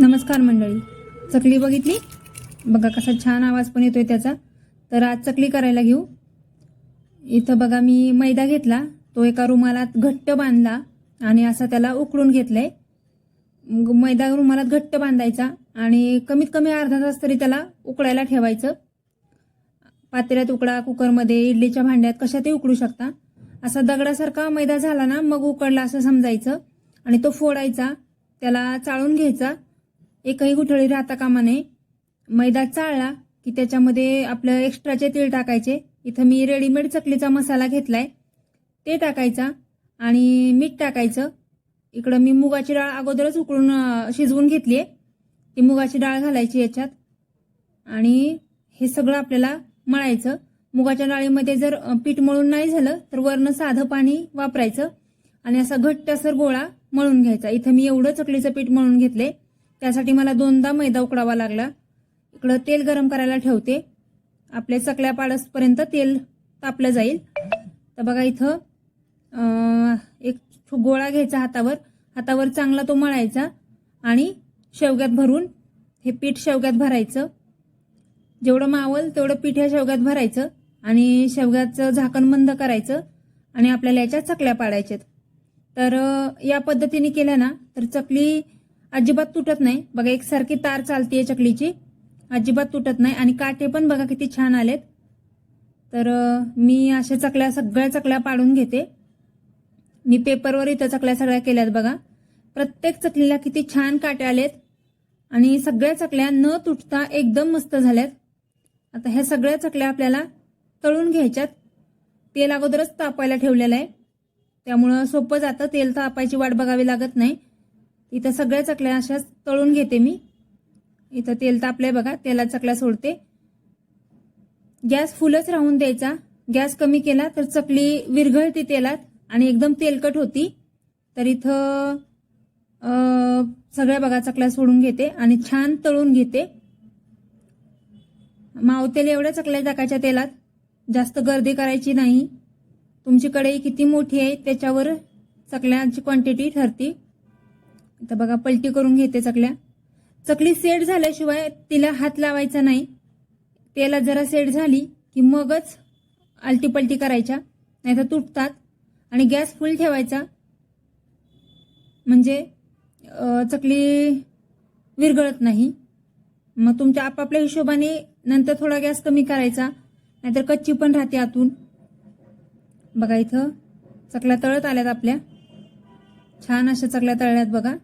नमस्कार मंडळी. चकली बघितली? बघा कसा छान आवाज पण येतोय त्याचा. तर आज चकली करायला घेऊ. इथं बघा मी मैदा घेतला. तो एका रुमालात घट्ट बांधला आणि असा त्याला उकळून घेतलाय. मग मैदा रुमालात घट्ट बांधायचा आणि कमीत कमी अर्धा तास तरी त्याला उकळायला ठेवायचं. पातेऱ्यात उकडा कुकरमध्ये इडलीच्या भांड्यात कशातही उकडू शकता. असा दगडासारखा मैदा झाला ना मग उकडला असं समजायचं. आणि तो फोडायचा त्याला चाळून घ्यायचा. एकही गुठळी राहता कामा नये. मैदा चाळला की त्याच्यामध्ये आपलं एक्स्ट्राचे तेल टाकायचे इथं मी रेडीमेड चकलीचा मसाला घेतलाय. ते टाकायचा आणि मीठ टाकायचं. इकडं मी मुगाची डाळ अगोदरच उकळून शिजवून घेतली आहे ती मुगाची डाळ घालायची याच्यात आणि हे सगळं आपल्याला मळायचं. मुगाच्या डाळीमध्ये जर पीठ मळून नाही झालं तर वरनं साधं पाणी वापरायचं आणि असा घट्ट असर गोळा मळून घ्यायचा. इथं मी एवढं चकलीचं पीठ मळून घेतले त्यासाठी मला दोनदा मैदा उकडावा लागला. इकडं तेल गरम करायला ठेवते. आपल्या चकल्या पाडसपर्यंत तेल तापलं जाईल. तर बघा इथं एक गोळा घ्यायचा हातावर. हातावर चांगला तो मळायचा आणि शेवग्यात भरून हे पीठ शेवग्यात भरायचं. जेवढं मावल तेवढं पीठ ह्या शेवग्यात भरायचं आणि शेवग्याचं झाकण बंद करायचं आणि आपल्याला याच्या चकल्या पाडायच्यात. तर या पद्धतीने केल्या ना तर चकली अजिबात तुटत नाही. बघा एकसारखी तार चालतीये चकलीची. अजिबात तुटत नाही. आणि काटे पण बघा किती छान आलेत. तर मी अशा चकल्या सगळ्या चकल्या पाडून घेते. मी पेपरवर इथं चकल्या सगळ्या केल्यात बघा. प्रत्येक चकलीला किती छान काटे आलेत. आणि सगळ्या चकल्या न तुटता एकदम मस्त झाल्यात. आता ह्या सगळ्या चकल्या आपल्याला तळून घ्यायच्यात. तेल अगोदरच तापायला ठेवलेलं आहे. त्यामुळं सोपं जातं. तेल तापायची वाट बघावी लागत नाही. इथं सगळ्या चकल्या अशाच तळून घेते मी. इथं तेल तापलंय बघा तेलात चकल्या सोडते. गॅस फुलच राहून द्यायचा. गॅस कमी केला तर चकली विरघळते तेलात आणि एकदम तेलकट होती. तर इथं सगळ्या बघा चकल्या सोडून घेते आणि छान तळून घेते. मावतेल एवढ्या चकल्या टाकायच्या तेलात. जास्त गर्दी करायची नाही. तुमची कढई किती मोठी आहे त्याच्यावर चकल्याची क्वांटिटी ठरती. तर बघा पलटी करून घेते चकल्या. चकली सेट झाल्याशिवाय तिला हात लावायचा नाही. तेला जरा सेट झाली की मगच आलटी पलटी करायच्या नाहीतर तुटतात आणि गॅस फुल ठेवायचा. म्हणजे चकली विरघळत नाही. मग तुमच्या आपापल्या हिशोबाने नंतर थोडा गॅस कमी करायचा नाहीतर कच्ची पण राहते आतून. बघा इथं चकल्या तळत आल्यात आपल्या. छान अशा चकल्या तळल्यात बघा.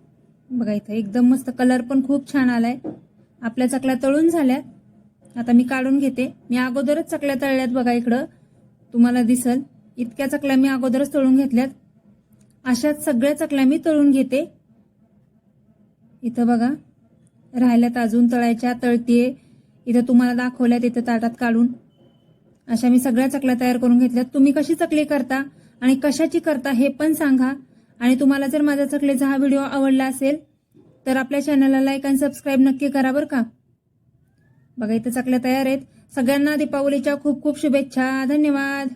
बघा इथं एकदम मस्त कलर पण खूप छान आलाय. आपल्या चकल्या तळून झाल्यात आता मी काढून घेते. मी अगोदरच चकल्या तळल्यात बघा इकडं. तुम्हाला दिसल. इतक्या चकल्या मी अगोदरच तळून घेतल्यात. अशाच सगळ्या चकल्या मी तळून घेते. इथं बघा. राहिल्यात अजून तळायच्या. तळतीये. इथं तुम्हाला दाखवल्यात. इथं ताटात काढून. अशा मी सगळ्या चकल्या तयार करून घेतल्यात. तुम्ही कशी चकली करता आणि कशाची करता हे पण सांगा. आणि तुम्हाला जर माझा चकलेचा हा व्हिडिओ आवडला असेल तर आपल्या चॅनलला लाईक आणि सबस्क्राईब नक्की करा बरं का. बघा इथं चकल्या तयार आहेत. सगळ्यांना दीपावलीच्या खूप खूप शुभेच्छा. धन्यवाद.